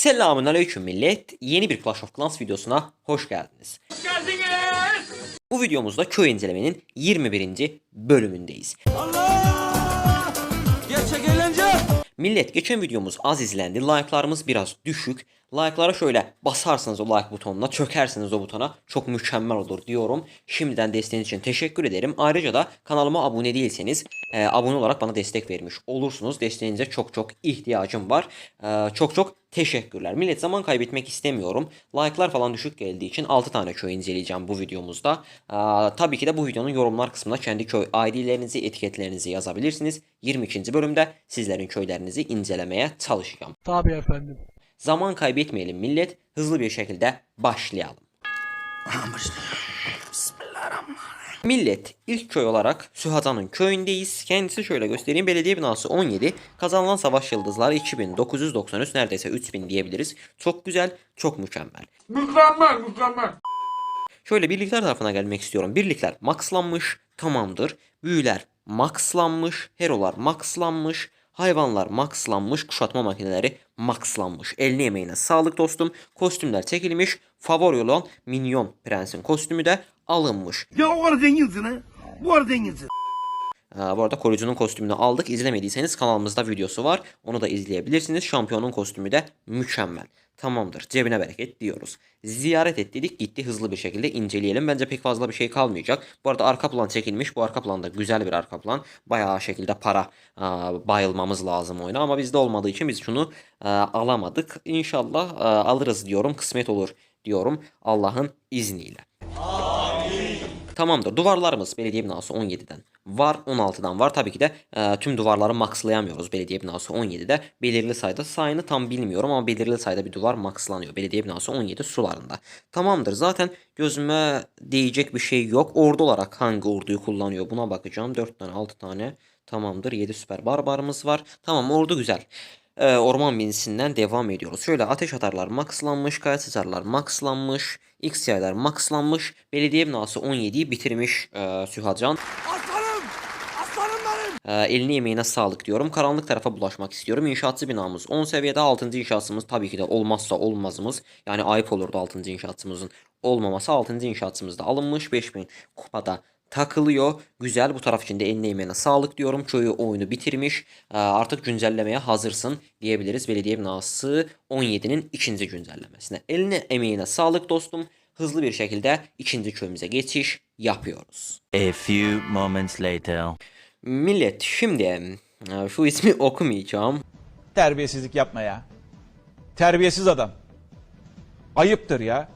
Selamun aleyküm millet. Yeni bir Clash of Clans videosuna hoş geldiniz. Bu videomuzda köy incelemenin 21. bölümündeyiz. Gerçek eğlence. Millet geçen videomuz az izlendi. Like'larımız biraz düşük. Like'lara şöyle basarsınız o like butonuna, çökersiniz o butona. Çok mükemmel olur diyorum. Şimdiden desteğiniz için teşekkür ederim. Ayrıca da kanalıma abone değilseniz e, abone olarak bana destek vermiş olursunuz. Desteğinize çok çok ihtiyacım var. E, çok çok teşekkürler. Millet zaman kaybetmek istemiyorum. Like'lar falan düşük geldiği için 6 tane köy inceleyeceğim bu videomuzda. E, tabii ki de bu videonun yorumlar kısmına kendi köy ID'lerinizi, etiketlerinizi yazabilirsiniz. 22. bölümde sizlerin köylerinizi incelemeye çalışacağım. Tabii efendim. Zaman kaybetmeyelim millet. Hızlı bir şekilde başlayalım. Millet ilk köy olarak Sühazan'ın köyündeyiz. Kendisi şöyle göstereyim. Belediye binası 17. Kazanılan savaş yıldızları 2993 neredeyse 3000 diyebiliriz. Çok güzel, çok mükemmel. Mükemmel mükemmel. Şöyle birlikler tarafına gelmek istiyorum. Birlikler maxlanmış, tamamdır. Büyüler maxlanmış, herolar maxlanmış, hayvanlar maxlanmış, kuşatma makineleri maxlanmış. Eline emeğine sağlık dostum. Kostümler çekilmiş. Favori olan Minyon Prens'in kostümü de alınmış. Ya o kadar zenginsin ha. Bu kadar zenginsin. Bu arada koruyucunun kostümünü aldık. İzlemediyseniz kanalımızda videosu var. Onu da izleyebilirsiniz. Şampiyonun kostümü de mükemmel. Tamamdır. Cebine bereket diyoruz. Ziyaret et dedik gitti hızlı bir şekilde inceleyelim. Bence pek fazla bir şey kalmayacak. Bu arada arka plan çekilmiş. Bu arka plan da güzel bir arka plan. Bayağı şekilde para aa, bayılmamız lazım oyuna. Ama bizde olmadığı için biz şunu aa, alamadık. İnşallah aa, alırız diyorum. Kısmet olur diyorum. Allah'ın izniyle. Tamamdır. Duvarlarımız belediye binası 17'den var. 16'dan var. Tabii ki de e, tüm duvarları maxlayamıyoruz belediye binası 17'de. Belirli sayıda sayını tam bilmiyorum ama belirli sayıda bir duvar maxlanıyor. Belediye binası 17 sularında. Tamamdır. Zaten gözüme değecek bir şey yok. Ordu olarak hangi orduyu kullanıyor buna bakacağım. 4 tane 6 tane tamamdır. 7 süper barbarımız var. Tamam ordu güzel. Ee, orman binisinden devam ediyoruz. Şöyle ateş atarlar maxlanmış, kaya sıçarlar maxlanmış, X yaylar maxlanmış, belediye binası 17'yi bitirmiş e, Sühacan. Aslanım. E, eline yemeğine sağlık diyorum. Karanlık tarafa bulaşmak istiyorum. İnşaatçı binamız 10 seviyede 6. inşaatımız tabii ki de olmazsa olmazımız. Yani ayıp olurdu 6. inşaatımızın olmaması. 6. inşaatımız da alınmış. 5000 kupada takılıyor. Güzel bu taraf için de eline emeğine sağlık diyorum. Köyü oyunu bitirmiş. Ee, artık güncellemeye hazırsın diyebiliriz. Belediye binası 17'nin ikinci güncellemesine. Eline emeğine sağlık dostum. Hızlı bir şekilde ikinci köyümüze geçiş yapıyoruz. A few moments later. Millet şimdi e, şu ismi okumayacağım. Terbiyesizlik yapma ya. Terbiyesiz adam. Ayıptır ya.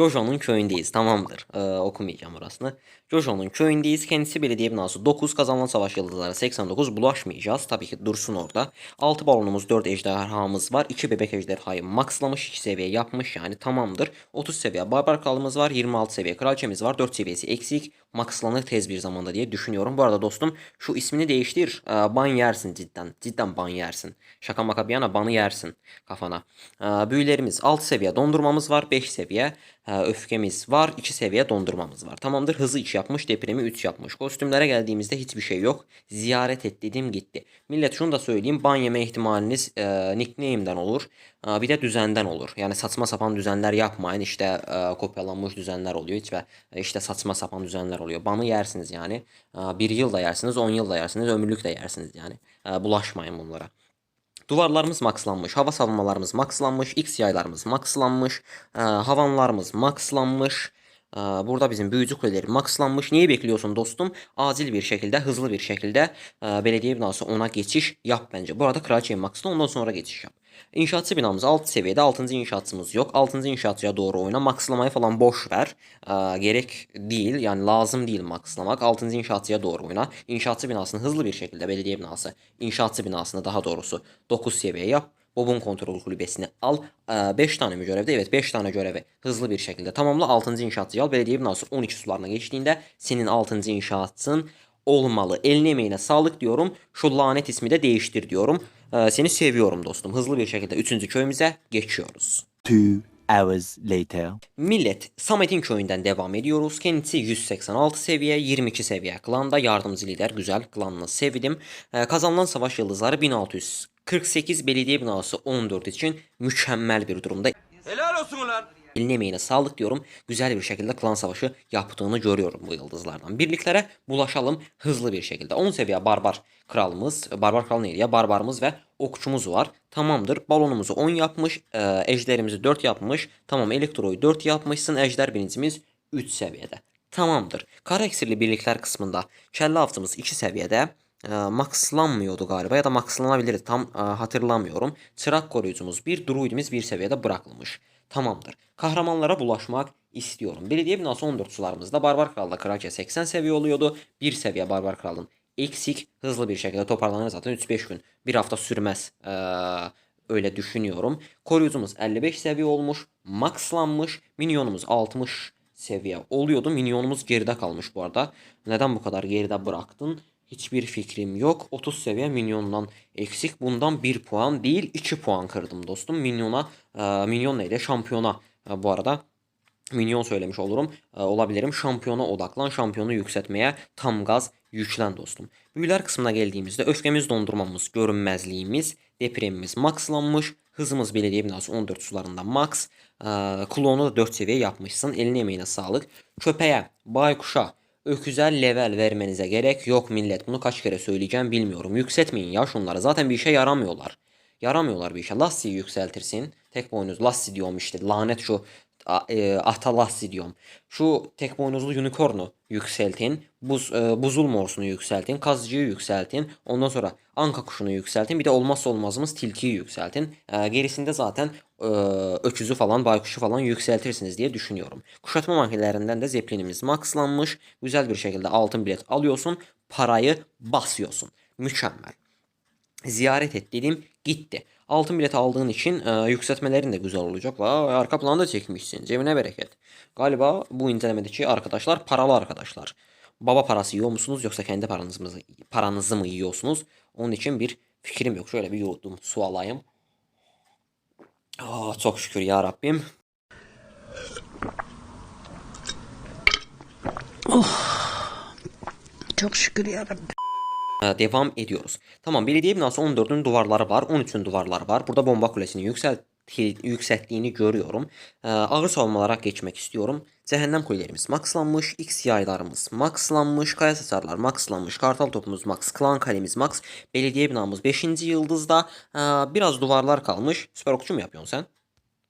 Jojo'nun köyündeyiz. Tamamdır. Ee, okumayacağım orasını. Jojo'nun köyündeyiz. Kendisi belediye binası 9. Kazanılan savaş yıldızları 89. Bulaşmayacağız. Tabii ki dursun orada. 6 balonumuz 4 ejderhamız var. 2 bebek ejderhayı maxlamış. 2 seviye yapmış yani tamamdır. 30 seviye barbar kralımız var. 26 seviye kraliçemiz var. 4 seviyesi eksik. Maxlanır tez bir zamanda diye düşünüyorum. Bu arada dostum şu ismini değiştir. Ee, ban yersin cidden. Cidden ban yersin. Şaka maka bir yana banı yersin kafana. Ee, büyülerimiz 6 seviye dondurmamız var. 5 seviye öfkemiz var. 2 seviye dondurmamız var. Tamamdır. Hızı 2 yapmış. Depremi 3 yapmış. Kostümlere geldiğimizde hiçbir şey yok. Ziyaret et dedim gitti. Millet şunu da söyleyeyim. Ban yeme ihtimaliniz e, nickname'den olur. E, bir de düzenden olur. Yani saçma sapan düzenler yapmayın. İşte e, kopyalanmış düzenler oluyor. Hiç ve e, işte saçma sapan düzenler oluyor. Banı yersiniz yani. E, bir yıl da yersiniz. 10 yıl da yersiniz. Ömürlük de yersiniz yani. E, bulaşmayın bunlara. Duvarlarımız maxlanmış, hava savunmalarımız maxlanmış, X yaylarımız maxlanmış, e, havanlarımız maxlanmış. E, burada bizim büyücü kuleleri maxlanmış. Neyi bekliyorsun dostum? Acil bir şekilde, hızlı bir şekilde e, belediye binası ona geçiş yap bence. Bu arada kraliçeyi maxla ondan sonra geçiş yap. İnşaatçı binamız 6 seviyede. 6. inşaatçımız yok. 6. inşaatçıya doğru oyna. Maxlamayı falan boş ver. Ee, gerek değil. Yani lazım değil maxlamak. 6. inşaatçıya doğru oyna. İnşaatçı binasını hızlı bir şekilde belediye binası. İnşaatçı binasını daha doğrusu 9 seviye yap. Bob'un kontrol kulübesini al. 5 tane mi görevde? Evet 5 tane görevi hızlı bir şekilde tamamla. 6. inşaatçıyı al. Belediye binası 12 sularına geçtiğinde senin 6. inşaatın olmalı. Eline emeğine sağlık diyorum. Şu lanet ismi de değiştir diyorum. Ee, seni seviyorum dostum. Hızlı bir şekilde 3. köyümüze geçiyoruz. Two hours later. Millet Samet'in köyünden devam ediyoruz. Kendisi 186 seviye, 22 seviye klanda yardımcı lider. Güzel klanını sevdim. Ee, kazanılan savaş yıldızları 48 belediye binası 14 için mükemmel bir durumda. Helal olsun ulan. Eline emeğine sağlık diyorum. Güzel bir şekilde klan savaşı yaptığını görüyorum bu yıldızlardan. Birliklere bulaşalım hızlı bir şekilde. 10 seviye barbar kralımız, barbar kral neydi ya? Barbarımız ve okçumuz var. Tamamdır. Balonumuzu 10 yapmış. E, ejderimizi 4 yapmış. Tamam elektroyu 4 yapmışsın. Ejder birincimiz 3 seviyede. Tamamdır. Kara birlikler kısmında kelle avcımız 2 seviyede. Maxlanmıyordu galiba ya da maxlanabilirdi tam hatırlamıyorum. Çırak koruyucumuz 1, druidimiz 1 seviyede bırakılmış. Tamamdır. Kahramanlara bulaşmak istiyorum. Belediye binası 14 sularımızda Barbar Kral'da Kraliçe 80 seviye oluyordu. Bir seviye Barbar Kral'ın eksik hızlı bir şekilde toparlanır zaten 3-5 gün. Bir hafta sürmez. Ee, öyle düşünüyorum. Koruyucumuz 55 seviye olmuş. Maxlanmış. Minyonumuz 60 seviye oluyordu. Minyonumuz geride kalmış bu arada. Neden bu kadar geride bıraktın? Hiçbir fikrim yok. 30 seviye minyondan eksik. Bundan 1 puan değil 2 puan kırdım dostum. Minyona, e, minyon neydi? Şampiyona e, bu arada minyon söylemiş olurum. E, olabilirim. Şampiyona odaklan. Şampiyonu yükseltmeye tam gaz yüklen dostum. Büyüler kısmına geldiğimizde öfkemiz dondurmamız, görünmezliğimiz, depremimiz maxlanmış. Hızımız belediye binası 14 sularında max. E, klonu da 4 seviye yapmışsın. Eline emeğine sağlık. Köpeğe, baykuşa, öküze level vermenize gerek yok millet. Bunu kaç kere söyleyeceğim bilmiyorum. Yükseltmeyin ya şunları. Zaten bir işe yaramıyorlar. Yaramıyorlar bir işe. Lassi'yi yükseltirsin. Tek boynuz Lassi diyorum işte. Lanet şu e, Ahta Lassi diyorum. Şu tek boynuzlu unicorn'u yükseltin. Buz, e, buzul morsunu yükseltin. Kazıcıyı yükseltin. Ondan sonra anka kuşunu yükseltin. Bir de olmazsa olmazımız tilkiyi yükseltin. E, gerisinde zaten e, öküzü falan baykuşu falan yükseltirsiniz diye düşünüyorum. Kuşatma makinelerinden de zeplinimiz maxlanmış. Güzel bir şekilde altın bilet alıyorsun. Parayı basıyorsun. Mükemmel ziyaret et dedim gitti. Altın bilet aldığın için e, yükseltmelerin de güzel olacak. Vay arka planda çekmişsin. Cebine bereket. Galiba bu incelemedeki arkadaşlar paralı arkadaşlar. Baba parası yiyor musunuz yoksa kendi paranızı mı, paranızı mı yiyorsunuz? Onun için bir fikrim yok. Şöyle bir yudum su alayım. Aa, çok şükür ya Rabbim. Çok şükür yarabbim. Ee, devam ediyoruz. Tamam belediye binası 14'ün duvarları var. 13'ün duvarları var. Burada bomba kulesini yükselt görüyorum. Ee, ağır savunmalara geçmek istiyorum. Cehennem kulelerimiz maxlanmış. X yaylarımız maxlanmış. Kaya saçarlar maxlanmış. Kartal topumuz max. Klan kalemiz max. Belediye binamız 5. yıldızda. Ee, biraz duvarlar kalmış. Süper okçu mu yapıyorsun sen?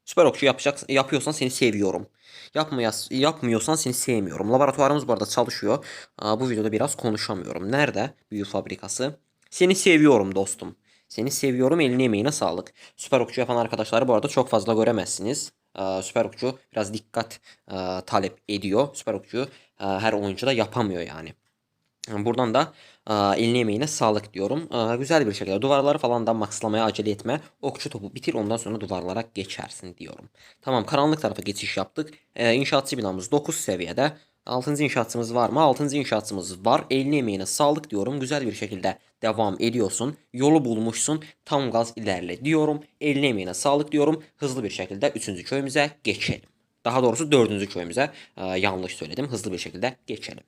Süper okçu yapacak, yapıyorsan seni seviyorum. Yapmayas, yapmıyorsan seni sevmiyorum. Laboratuvarımız bu arada çalışıyor. Bu videoda biraz konuşamıyorum. Nerede büyü fabrikası? Seni seviyorum dostum. Seni seviyorum eline emeğine sağlık. Süper okçu yapan arkadaşları bu arada çok fazla göremezsiniz. Süper okçu biraz dikkat talep ediyor. Süper okçu her oyuncu da yapamıyor yani. Buradan da aa, eline emeğine sağlık diyorum. Aa, güzel bir şekilde duvarları falan da maxlamaya acele etme. Okçu topu bitir ondan sonra duvarlara geçersin diyorum. Tamam karanlık tarafa geçiş yaptık. Ee, inşaatçı binamız 9 seviyede. 6. inşaatçımız var mı? 6. inşaatçımız var. Eline emeğine sağlık diyorum. Güzel bir şekilde devam ediyorsun. Yolu bulmuşsun. Tam gaz ilerle diyorum. Eline emeğine sağlık diyorum. Hızlı bir şekilde 3. köyümüze geçelim. Daha doğrusu 4. köyümüze Ee, yanlış söyledim. Hızlı bir şekilde geçelim.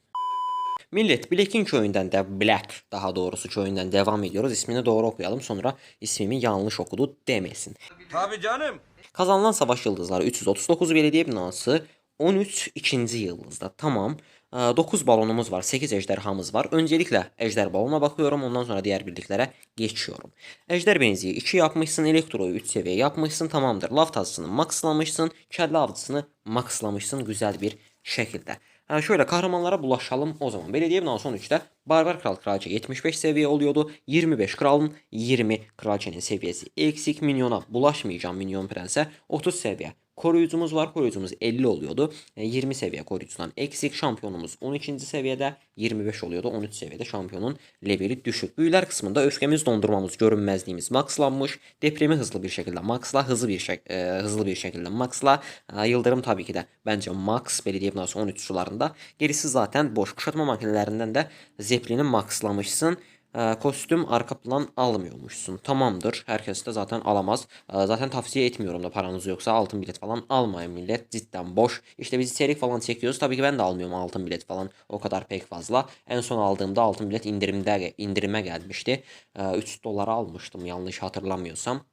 Millet Black'in köyünden de Black daha doğrusu köyünden devam ediyoruz. İsmini doğru okuyalım sonra ismimi yanlış okudu demesin. Tabii canım. Kazanılan savaş yıldızları 339 belediye binası 13 ikinci yıldızda. Tamam. 9 balonumuz var. 8 ejderhamız var. Öncelikle ejder balona bakıyorum. Ondan sonra diğer birliklere geçiyorum. Ejder benziği 2 yapmışsın. Elektroyu 3 seviye yapmışsın. Tamamdır. Laf tazısını maxlamışsın. Kelle avcısını maxlamışsın. Güzel bir şekilde. Ha şöyle kahramanlara bulaşalım o zaman. Belediye binası 13'te Barbar Kral Kraliçe 75 seviye oluyordu. 25 kralın 20 kraliçenin seviyesi eksik. Minyona bulaşmayacağım minyon prense. 30 seviye. Koruyucumuz var. Koruyucumuz 50 oluyordu. E, 20 seviye koruyucudan eksik. Şampiyonumuz 12. seviyede. 25 oluyordu. 13 seviyede şampiyonun leveli düşük. Büyüler kısmında öfkemiz dondurmamız, görünmezliğimiz maxlanmış. Depremi hızlı bir şekilde maxla, hızlı bir şek e, hızlı bir şekilde maxla. E, Yıldırım tabii ki de bence max belediye binası 13 sularında. Gerisi zaten boş. Kuşatma makinelerinden de Zeppelin'i maxlamışsın. Ee, kostüm arka plan almıyormuşsun. Tamamdır. Herkes de zaten alamaz. Ee, zaten tavsiye etmiyorum da paranız yoksa altın bilet falan almayın millet. Cidden boş. İşte biz içerik falan çekiyoruz. Tabii ki ben de almıyorum altın bilet falan. O kadar pek fazla. En son aldığımda altın bilet indirimde indirime gelmişti. Ee, 3 dolara almıştım yanlış hatırlamıyorsam.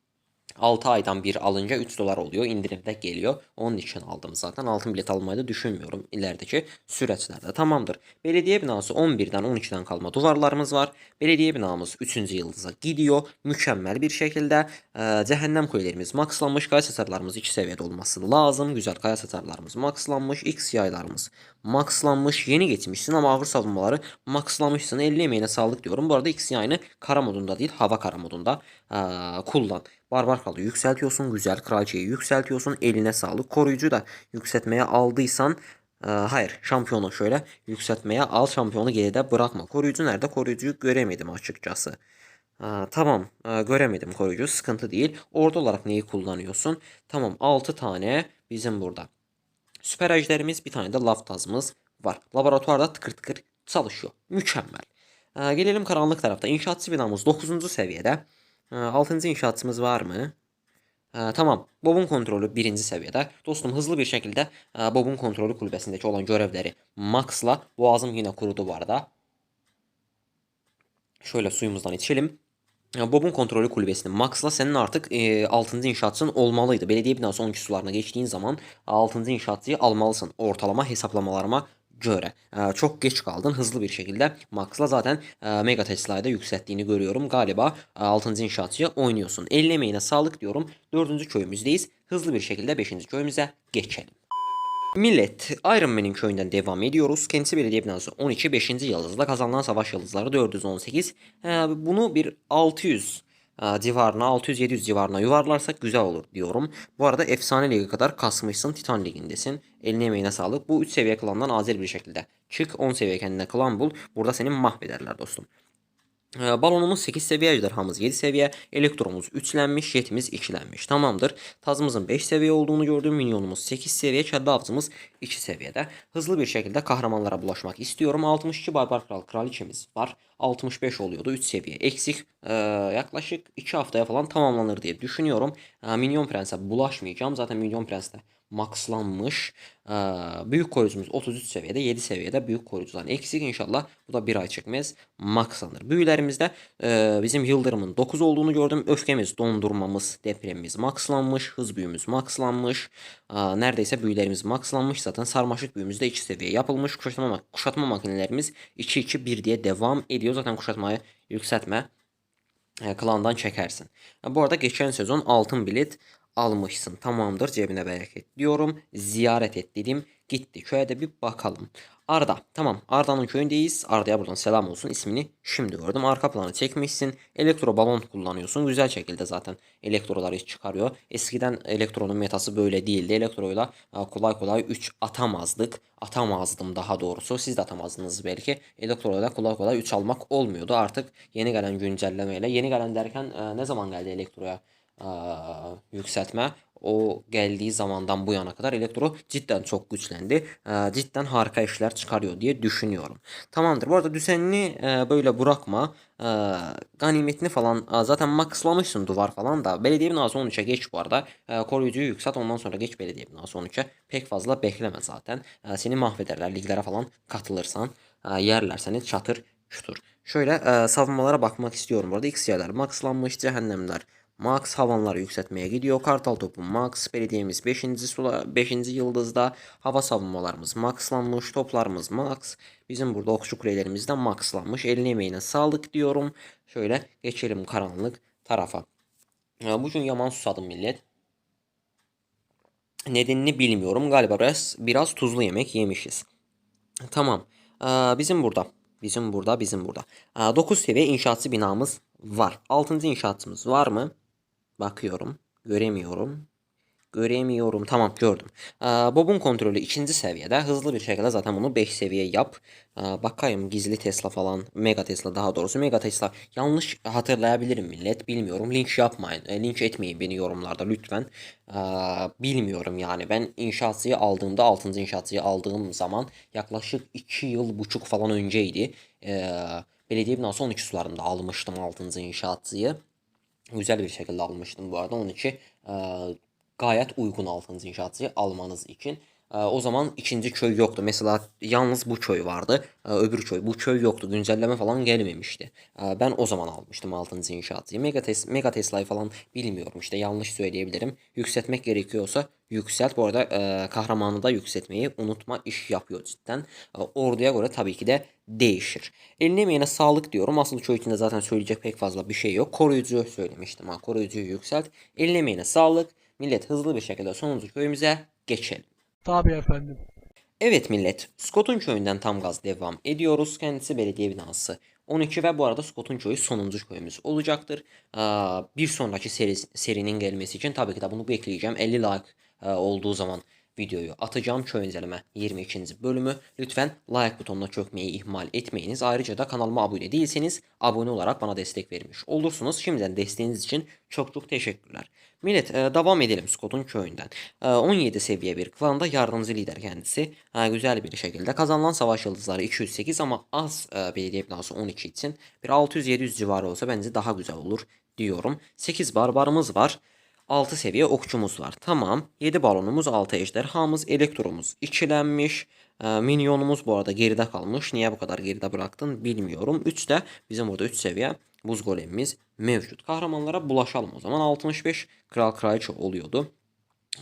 6 aydan bir alınca 3 dolar oluyor. indirimde geliyor. Onun için aldım zaten. Altın bilet almayı da düşünmüyorum ilerideki süreçlerde. Tamamdır. Belediye binası 11'den 12'den kalma duvarlarımız var. Belediye binamız 3. yıldıza gidiyor. Mükemmel bir şekilde. Ee, cehennem kulelerimiz maxlanmış. Kaya satarlarımız 2 seviyede olması lazım. Güzel kaya satarlarımız maxlanmış. X yaylarımız maxlanmış. Yeni geçmişsin ama ağır savunmaları maxlamışsın. 50 emeğine sağlık diyorum. Bu arada X yayını kara modunda değil hava kara modunda ee, kullan. Barbar kralı yükseltiyorsun. Güzel kraliçeyi yükseltiyorsun. Eline sağlık. Koruyucu da yükseltmeye aldıysan e, hayır şampiyonu şöyle yükseltmeye al şampiyonu geride bırakma. Koruyucu nerede? Koruyucuyu göremedim açıkçası. E, tamam e, göremedim koruyucu sıkıntı değil. Orada olarak neyi kullanıyorsun? Tamam 6 tane bizim burada. Süper ejderimiz bir tane de laftazımız var. Laboratuvarda tıkır tıkır çalışıyor. Mükemmel. E, gelelim karanlık tarafta. İnşaatçı binamız 9. seviyede. 6. inşaatımız var mı? Ee, tamam. Bob'un kontrolü birinci seviyede. Dostum hızlı bir şekilde e, Bob'un kontrolü kulübesindeki olan görevleri Max'la boğazım yine kurudu bu arada. Şöyle suyumuzdan içelim. E, Bob'un kontrolü kulübesini Max'la senin artık e, 6. inşaatçın olmalıydı. Belediye binası 12 sularına geçtiğin zaman 6. inşaatçıyı almalısın. Ortalama hesaplamalarıma göre. E, çok geç kaldın. Hızlı bir şekilde Max'la zaten e, Mega Tesla'yı yükselttiğini görüyorum. Galiba e, 6. inşaatçıya oynuyorsun. Elle emeğine sağlık diyorum. 4. köyümüzdeyiz. Hızlı bir şekilde 5. köyümüze geçelim. Millet Iron Man'in köyünden devam ediyoruz. Kendisi belediye binası 12 5. yıldızla kazanılan savaş yıldızları 418. Ee, bunu bir 600 e, civarına 600-700 civarına yuvarlarsak güzel olur diyorum. Bu arada efsane ligi kadar kasmışsın. Titan ligindesin. Eline emeğine sağlık. Bu 3 seviye klandan acil bir şekilde çık. 10 seviye kendine klan bul. Burada seni mahvederler dostum. Ee, Balonumuz 8 seviye, ejderhamız 7 seviye, elektromuz 3'lenmiş, jetimiz 2'lenmiş. Tamamdır. Tazımızın 5 seviye olduğunu gördüm. Minyonumuz 8 seviye, çadda avcımız 2 seviyede. Hızlı bir şekilde kahramanlara bulaşmak istiyorum. 62 barbar kral kraliçemiz var. 65 oluyordu. 3 seviye eksik. Ee, yaklaşık 2 haftaya falan tamamlanır diye düşünüyorum. Ee, Minyon Prens'e bulaşmayacağım. Zaten Minyon Prens de maxlanmış. Büyük koruyucumuz 33 seviyede 7 seviyede büyük koruyucudan eksik inşallah bu da bir ay çekmez maxlanır. Büyülerimizde bizim yıldırımın 9 olduğunu gördüm. Öfkemiz, dondurmamız, depremimiz maxlanmış. Hız büyümüz maxlanmış. Neredeyse büyülerimiz maxlanmış. Zaten sarmaşık büyümüzde 2 seviye yapılmış. Kuşatma, kuşatma makinelerimiz 2-2-1 diye devam ediyor. Zaten kuşatmayı yükseltme klandan çekersin. Bu arada geçen sezon altın bilet almışsın. Tamamdır cebine bereket diyorum. Ziyaret et dedim. Gitti. Köye de bir bakalım. Arda. Tamam. Arda'nın köyündeyiz. Arda'ya buradan selam olsun. İsmini şimdi gördüm. Arka planı çekmişsin. Elektro balon kullanıyorsun. Güzel şekilde zaten elektroları çıkarıyor. Eskiden elektronun metası böyle değildi. Elektroyla e, kolay kolay 3 atamazdık. Atamazdım daha doğrusu. Siz de atamazdınız belki. Elektroyla kolay kolay 3 almak olmuyordu. Artık yeni gelen güncellemeyle. Yeni gelen derken e, ne zaman geldi elektroya? Yükseltme o geldiği zamandan bu yana kadar elektro cidden çok güçlendi. Cidden harika işler çıkarıyor diye düşünüyorum. Tamamdır. Bu arada düzenli e, böyle bırakma. Ganimetini falan zaten maxlamışsın duvar falan da. Belediye binası 13'e geç bu arada. E, koruyucuyu yükselt ondan sonra geç belediye binası 13'e. Pek fazla bekleme zaten. Seni mahvederler liglere falan katılırsan. E, yerler seni çatır çutur. Şöyle e, savunmalara bakmak istiyorum. Burada X yerler maxlanmış cehennemler. Max havanları yükseltmeye gidiyor. Kartal topu Max. Belediyemiz 5. Sula 5. yıldızda. Hava savunmalarımız maxlanmış. Toplarımız Max. Bizim burada okçu kulelerimiz de maxlanmış. Eline emeğine sağlık diyorum. Şöyle geçelim karanlık tarafa. Ya, bugün yaman susadım millet. Nedenini bilmiyorum. Galiba biraz, biraz tuzlu yemek yemişiz. Tamam. Ee, bizim burada. Bizim burada, bizim burada. Ee, 9 seviye inşaatçı binamız var. 6. inşaatımız var mı? Bakıyorum. Göremiyorum. Göremiyorum. Tamam gördüm. Ee, Bob'un kontrolü ikinci seviyede. Hızlı bir şekilde zaten bunu 5 seviye yap. Ee, bakayım gizli Tesla falan. Mega Tesla daha doğrusu. Mega Tesla yanlış hatırlayabilirim millet. Bilmiyorum. Linç yapmayın. E, linç etmeyin beni yorumlarda lütfen. Ee, bilmiyorum yani. Ben inşaatçıyı aldığımda 6. inşaatçıyı aldığım zaman yaklaşık 2 yıl buçuk falan önceydi. Belediye binası 12 sularında almıştım 6. inşaatçıyı. Gözəl bir şəkildə almışdım bu arada. 12 ə, qayət uyğun 6-cı inşaatçı almanız üçün E, o zaman ikinci köy yoktu. Mesela yalnız bu köy vardı. E, öbür köy. Bu köy yoktu. Güncelleme falan gelmemişti. E, ben o zaman almıştım 6. inşaatçıyı. Mega, tes Mega Tesla'yı falan bilmiyorum işte yanlış söyleyebilirim. Yükseltmek gerekiyorsa yükselt. Bu arada e, kahramanı da yükseltmeyi unutma iş yapıyor cidden. Orduya göre tabii ki de değişir. Eline emeğine sağlık diyorum. Asıl çoğu içinde zaten söyleyecek pek fazla bir şey yok. Koruyucu söylemiştim ha. Koruyucuyu yükselt. Eline emeğine sağlık. Millet hızlı bir şekilde sonuncu köyümüze geçelim. Tabii efendim. Evet millet, Scott'un köyünden tam gaz devam ediyoruz. Kendisi belediye binası 12 ve bu arada Scott'un köyü sonuncu köyümüz olacaktır. Bir sonraki seri, serinin gelmesi için tabii ki de bunu bekleyeceğim. 50 like olduğu zaman videoyu atacağım. Köy inceleme 22. bölümü. Lütfen like butonuna çökmeyi ihmal etmeyiniz. Ayrıca da kanalıma abone değilseniz abone olarak bana destek vermiş olursunuz. Şimdiden desteğiniz için çok çok teşekkürler. Millet e, devam edelim Scott'un köyünden. E, 17 seviye bir klanda yardımcı lider kendisi. E, güzel bir şekilde kazanılan savaş yıldızları 208 ama az e, belediye binası 12 için bir 600-700 civarı olsa bence daha güzel olur diyorum. 8 barbarımız var. 6 seviye okçumuz var. Tamam. 7 balonumuz, 6 ejderhamız, elektromuz içilenmiş. E, minyonumuz bu arada geride kalmış. Niye bu kadar geride bıraktın bilmiyorum. 3 de bizim burada 3 seviye buz golemimiz mevcut. Kahramanlara bulaşalım o zaman. 65 kral kraliçe oluyordu.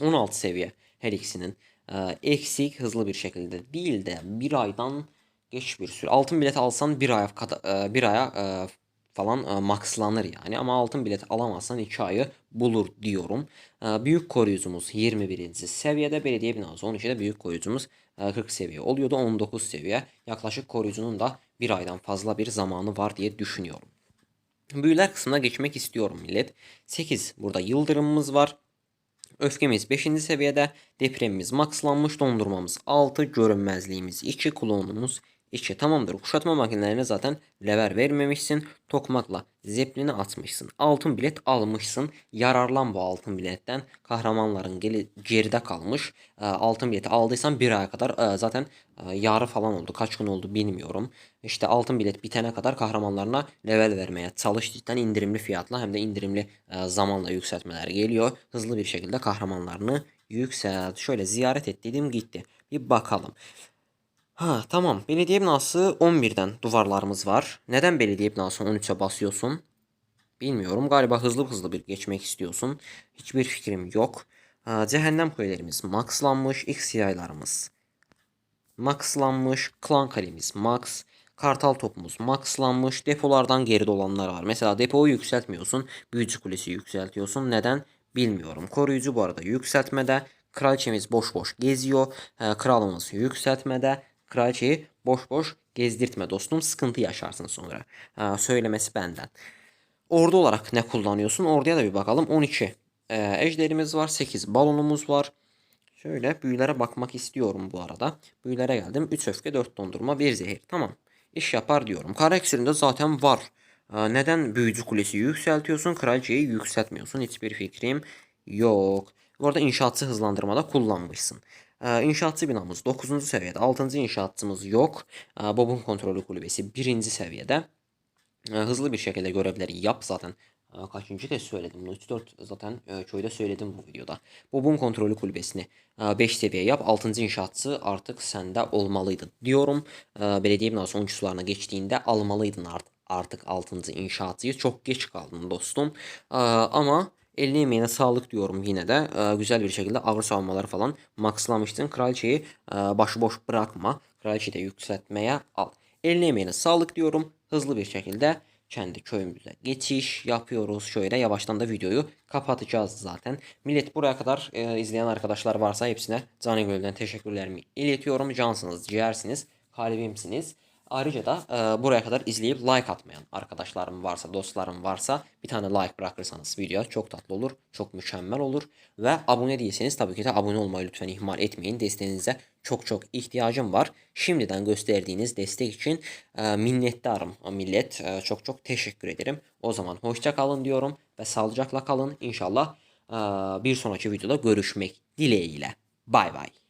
16 seviye her ikisinin e, eksik hızlı bir şekilde değil de bir aydan geç bir süre. Altın bilet alsan bir aya, e, bir aya e, falan e, maxlanır yani. Ama altın bilet alamazsan 2 ayı bulur diyorum. E, büyük koruyucumuz 21. seviyede. Belediye binası 12'de büyük koruyucumuz e, 40 seviye oluyordu. 19 seviye. Yaklaşık koruyucunun da bir aydan fazla bir zamanı var diye düşünüyorum. Büyüler kısmına geçmek istiyorum millet. 8 burada yıldırımımız var. Öfkemiz 5. seviyede, depremimiz maxlanmış, dondurmamız 6, görünmezliğimiz 2, klonumuz 2. Tamamdır. Kuşatma makinelerine zaten lever vermemişsin. Tokmakla zeplini atmışsın. Altın bilet almışsın. Yararlan bu altın biletten. Kahramanların geri, geride kalmış. E, altın bileti aldıysan bir aya kadar e, zaten e, yarı falan oldu. Kaç gün oldu bilmiyorum. İşte altın bilet bitene kadar kahramanlarına level vermeye çalış. Cidden indirimli fiyatla hem de indirimli e, zamanla yükseltmeler geliyor. Hızlı bir şekilde kahramanlarını yükselt. Şöyle ziyaret et dedim gitti. Bir bakalım. Ha tamam. Belediye binası 11'den duvarlarımız var. Neden belediye binasını 13'e basıyorsun? Bilmiyorum. Galiba hızlı hızlı bir geçmek istiyorsun. Hiçbir fikrim yok. Ha, cehennem köylerimiz maxlanmış. X yaylarımız maxlanmış. Klan kalemiz max. Kartal topumuz maxlanmış. Depolardan geride olanlar var. Mesela depoyu yükseltmiyorsun. Büyücü kulesi yükseltiyorsun. Neden? Bilmiyorum. Koruyucu bu arada yükseltmede. Kraliçemiz boş boş geziyor. Kralımız yükseltmede. Kraliçeyi boş boş gezdirtme dostum. Sıkıntı yaşarsın sonra. Ee, söylemesi benden. Ordu olarak ne kullanıyorsun? Orduya da bir bakalım. 12 e, ejderimiz var. 8 balonumuz var. Şöyle büyülere bakmak istiyorum bu arada. Büyülere geldim. 3 öfke, 4 dondurma, 1 zehir. Tamam. İş yapar diyorum. Kara iksirinde zaten var. Ee, neden büyücü kulesi yükseltiyorsun? Kraliçeyi yükseltmiyorsun. Hiçbir fikrim yok. Bu arada inşaatçı hızlandırmada kullanmışsın. Ee, inşaatçı binamız 9. seviyede. 6. inşaatçımız yok. Ee, Bob'un kontrolü kulübesi 1. seviyede. E, hızlı bir şekilde görevleri yap zaten. E, Kaçıncı kez söyledim. 3-4 zaten e, söyledim bu videoda. Bob'un kontrolü kulübesini 5 seviye yap. 6. inşaatçı artık sende olmalıydı diyorum. E, Belediye binası 10 sularına geçtiğinde almalıydın artık. Artık 6. inşaatçıyı çok geç kaldın dostum. E, Ama eline emeğine sağlık diyorum yine de. E, güzel bir şekilde ağır savunmaları falan maxlamıştın. Kraliçeyi e, başıboş bırakma. Kraliçeyi de yükseltmeye al. Eline emeğine sağlık diyorum. Hızlı bir şekilde kendi köyümüze geçiş yapıyoruz. Şöyle yavaştan da videoyu kapatacağız zaten. Millet buraya kadar e, izleyen arkadaşlar varsa hepsine canı gönülden teşekkürlerimi iletiyorum. Cansınız, ciğersiniz, kalbimsiniz. Ayrıca da e, buraya kadar izleyip like atmayan arkadaşlarım varsa, dostlarım varsa bir tane like bırakırsanız video çok tatlı olur, çok mükemmel olur. Ve abone değilseniz tabii ki de abone olmayı lütfen ihmal etmeyin. Desteğinize çok çok ihtiyacım var. Şimdiden gösterdiğiniz destek için e, minnettarım millet. E, çok çok teşekkür ederim. O zaman hoşça kalın diyorum ve sağlıcakla kalın. İnşallah e, bir sonraki videoda görüşmek dileğiyle. Bay bay.